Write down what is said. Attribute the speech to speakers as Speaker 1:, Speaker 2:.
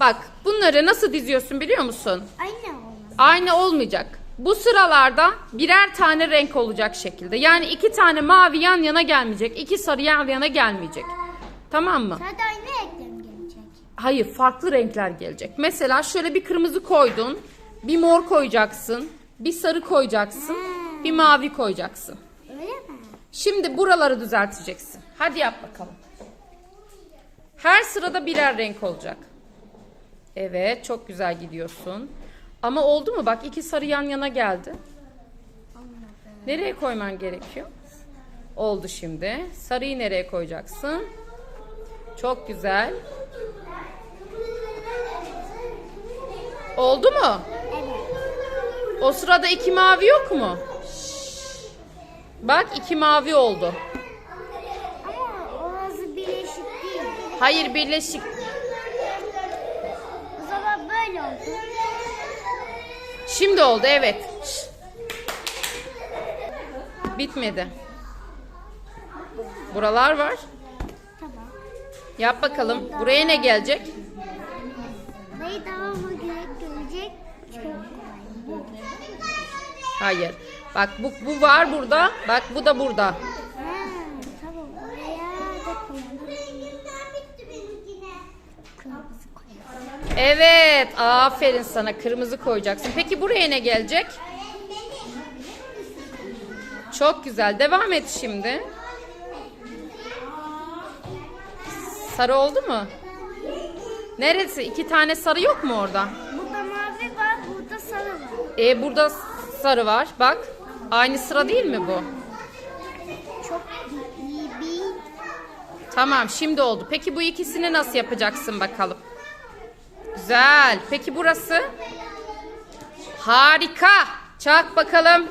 Speaker 1: Bak bunları nasıl diziyorsun biliyor musun?
Speaker 2: Aynı olmaz.
Speaker 1: Aynı olmayacak. Bu sıralarda birer tane renk olacak şekilde. Yani iki tane mavi yan yana gelmeyecek. iki sarı yan yana gelmeyecek. Tamam mı?
Speaker 2: Sadece aynı renkte mi gelecek?
Speaker 1: Hayır farklı renkler gelecek. Mesela şöyle bir kırmızı koydun. Bir mor koyacaksın. Bir sarı koyacaksın. Bir mavi koyacaksın.
Speaker 2: Öyle mi?
Speaker 1: Şimdi buraları düzelteceksin. Hadi yap bakalım. Her sırada birer renk olacak. Evet çok güzel gidiyorsun. Ama oldu mu? Bak iki sarı yan yana geldi. Nereye koyman gerekiyor? Oldu şimdi. Sarıyı nereye koyacaksın? Çok güzel. Oldu mu?
Speaker 2: Evet.
Speaker 1: O sırada iki mavi yok mu? Bak iki mavi oldu.
Speaker 2: Ama orası birleşik değil.
Speaker 1: Hayır birleşik.
Speaker 2: O zaman böyle oldu.
Speaker 1: Şimdi oldu evet. Şşt. Bitmedi. Buralar var.
Speaker 2: Tamam.
Speaker 1: Yap bakalım. Buraya ne gelecek?
Speaker 2: Burayı devamı.
Speaker 1: Hayır. Bak bu, bu var burada. Bak bu da burada.
Speaker 2: Ha, tamam. Oraya da koyalım. Kırmızı koyalım.
Speaker 1: Evet. Aferin sana. Kırmızı koyacaksın. Peki buraya ne gelecek? Çok güzel. Devam et şimdi. Sarı oldu mu? Neresi? İki tane sarı yok mu orada?
Speaker 2: Burada mavi var, burada sarı var.
Speaker 1: E burada sarı var. Bak. Aynı sıra değil mi bu?
Speaker 2: Çok iyi bir
Speaker 1: Tamam şimdi oldu. Peki bu ikisini nasıl yapacaksın bakalım? Güzel. Peki burası? Harika. Çak bakalım.